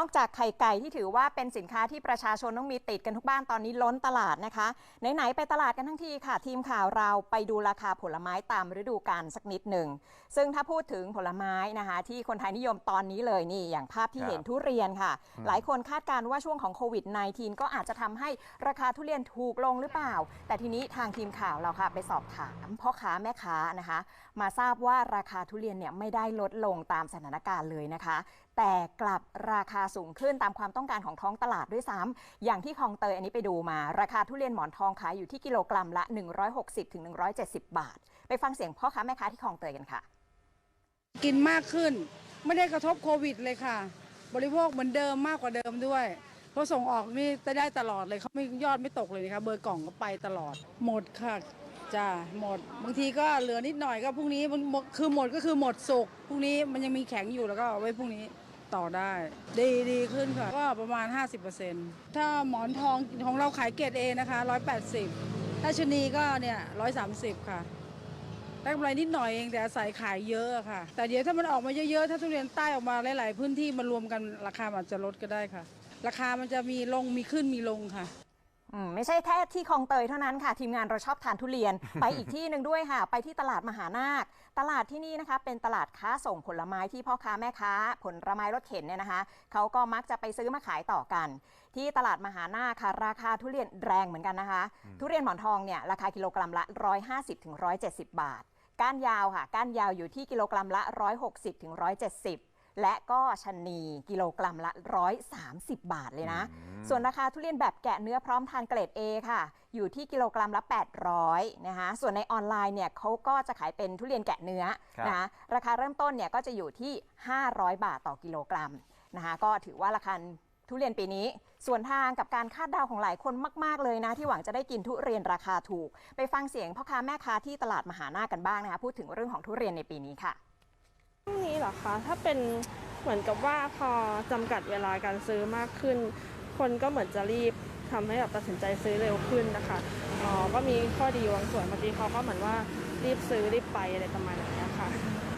นอกจากไข่ไก่ที่ถือว่าเป็นสินค้าที่ประชาชนต้องมีติดกันทุกบ้านตอนนี้ล้นตลาดนะคะ ไหน ๆ ไปตลาดกันทั้งทีค่ะ ทีมข่าวเราไปดูราคาผลไม้ตามฤดูกาลสักนิดหนึ่ง ซึ่งถ้าพูดถึงผลไม้นะคะ ที่คนไทยนิยมตอนนี้เลยนี่ อย่างภาพที่ครับเห็นทุเรียนค่ะอืมหลายคนคาดการณ์ว่าช่วงของโควิด -19 ก็อาจจะทำให้ราคาทุเรียนถูกลงหรือเปล่า แต่ทีนี้ทางทีมข่าวเราค่ะไปสอบถามพ่อค้าแม่ค้านะคะ มาทราบว่าราคาทุเรียนเนี่ยไม่ได้ลดลงตามสถานการณ์เลยนะคะแต่กลับราคาสูงขึ้นตามความต้องการของท้องตลาดด้วยซ้ำอย่างที่คลองเตยอันนี้ไปดูมา ราคาทุเรียนหมอนทองขายอยู่ที่กิโลกรัมละ 160-170 บาท ไปฟังเสียงพ่อค้าแม่ค้าที่คลองเตยกันค่ะ กินมากขึ้น ไม่ได้กระทบโควิดเลยค่ะ บริโภคเหมือนเดิมมากกว่าเดิมด้วย เพราะส่งออกนี่จะได้ตลอดเลยเขาไม่ยอดไม่ตกเลยนะคะเบอร์กล่องก็ไปตลอด หมดค่ะ จ้าหมดบางทีก็เหลือนิดหน่อยก็พรุ่งนี้มันคือหมดก็คือหมดสุกพรุ่งนี้มันยังมีแข็งอยู่แล้วก็เอาไว้พรุ่งนี้ต่อได้ ดีดีขึ้นค่ะ ก็ประมาณ 50%ถ้าหมอนทองของเราขายเกรดเอนะคะ 180 ถ้าชนีก็เนี่ย 130 ค่ะได้กำไรนิดหน่อยเองแต่อาศัยขายเยอะค่ะ แต่เดี๋ยวถ้ามันออกมาเยอะๆ ถ้าทุเรียนใต้ออกมาหลายๆ พื้นที่มารวมกันราคาอาจจะลดก็ได้ค่ะ ราคามันจะมีลงมีขึ้นมีลงค่ะ อืมไม่ใช่แค่ที่คลองเตยเท่านั้นค่ะทีมงานเราชอบทานทุเรียน ไปอีกที่หนึ่งด้วยค่ะ ไปที่ตลาดมหานาค ตลาดที่นี่นะคะ เป็นตลาดค้าส่งผลไม้ที่พ่อค้าแม่ค้า ผลไม้รถเข็นเนี่ยนะคะเขาก็มักจะไปซื้อมาขายต่อกัน ที่ตลาดมหานาคค่ะราคาทุเรียนแรงเหมือนกันนะคะ ทุเรียนหมอนทองเนี่ยราคากิโลกรัมละ 150-170 บาท ก้านยาวค่ะ ก้านยาวอยู่ที่กิโลกรัมละ 160-170 และก็ชะนีกิโลกรัมละ 130 บาทเลยนะอืมส่วนราคาทุเรียนแบบแกะเนื้อพร้อมทานเกรด A ค่ะ อยู่ที่กิโลกรัมละ 800นะคะส่วนในออนไลน์เนี่ยเขาก็จะขายเป็นทุเรียนแกะเนื้อครับนะคะราคาเริ่มต้นเนี่ยก็จะอยู่ที่ 500 บาทต่อกิโลกรัมนะคะก็ถือว่าราคาทุเรียนปีนี้ ส่วนทางกับการคาดเดาของหลายคนมาก ๆ เลยนะ ที่หวังจะได้กินทุเรียนราคาถูก ไปฟังเสียงพ่อค้าแม่ค้าที่ตลาดมหานาคกันบ้างนะคะพูดถึงเรื่องของทุเรียนในปีนี้ค่ะช่วงนี้ เหรอคะ ถ้าเป็นเหมือนกับว่าพอจำกัดเวลาการซื้อมากขึ้น คนก็เหมือนจะรีบทำให้แบบตัดสินใจซื้อเร็วขึ้นนะคะอ๋อก็มีข้อดีบางส่วนบางทีเขาก็เหมือนว่ารีบซื้อรีบไปอะไรประมาณนี้ค่ะ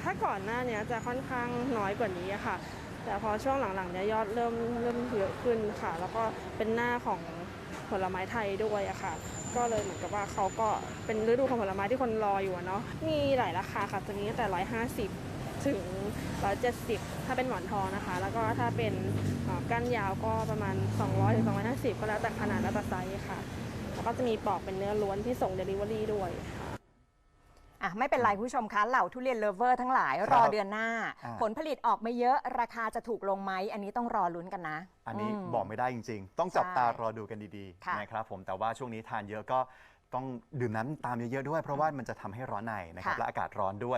ถ้าก่อนหน้าเนี้ยจะค่อนข้างน้อยกว่านี้ะค่ะ แต่พอช่วงหลังๆเนี้ยยอดเริ่มเริ่มเยอะขึ้นค่ะ แล้วก็เป็นหน้าของผลไม้ไทยด้วยอะค่ะ ก็เลยเหมือนกับว่าเขาก็เป็นฤดูของผลไม้ที่คนรออยู่เนาะ มีหลายราคาค่ะจะมีตั้แต่ร้อยห้าสิบ ถึง 170 ถ้าเป็นหมอนทองนะคะ แล้วก็ถ้าเป็นเอ่อก้านยาวก็ประมาณ 200ถึง250 ก็แล้วแต่ขนาดและแต่ไซส์ค่ะ แล้วก็จะมีปอกเป็นเนื้อล้วนที่ส่ง Delivery ด้วยค่ะอะไม่เป็นไรคุณผู้ชมคะเหล่าทุเรียนเลฟเวอร์ทั้งหลายครับรอเดือนหน้าอ่าผลผลิตออกมาเยอะราคาจะถูกลงไหมอันนี้ต้องรอลุ้นกันนะ อันนี้มบอกไม่ได้จริง ๆ ต้องจับใช่ตารอดูกันดีค่ะๆนะครับผมแต่ว่าช่วงนี้ทานเยอะก็ต้องดื่มน้ำตามเยอะๆด้วย เพราะว่ามันจะทำให้ร้อนในนะครับค่ะและอากาศร้อนด้วย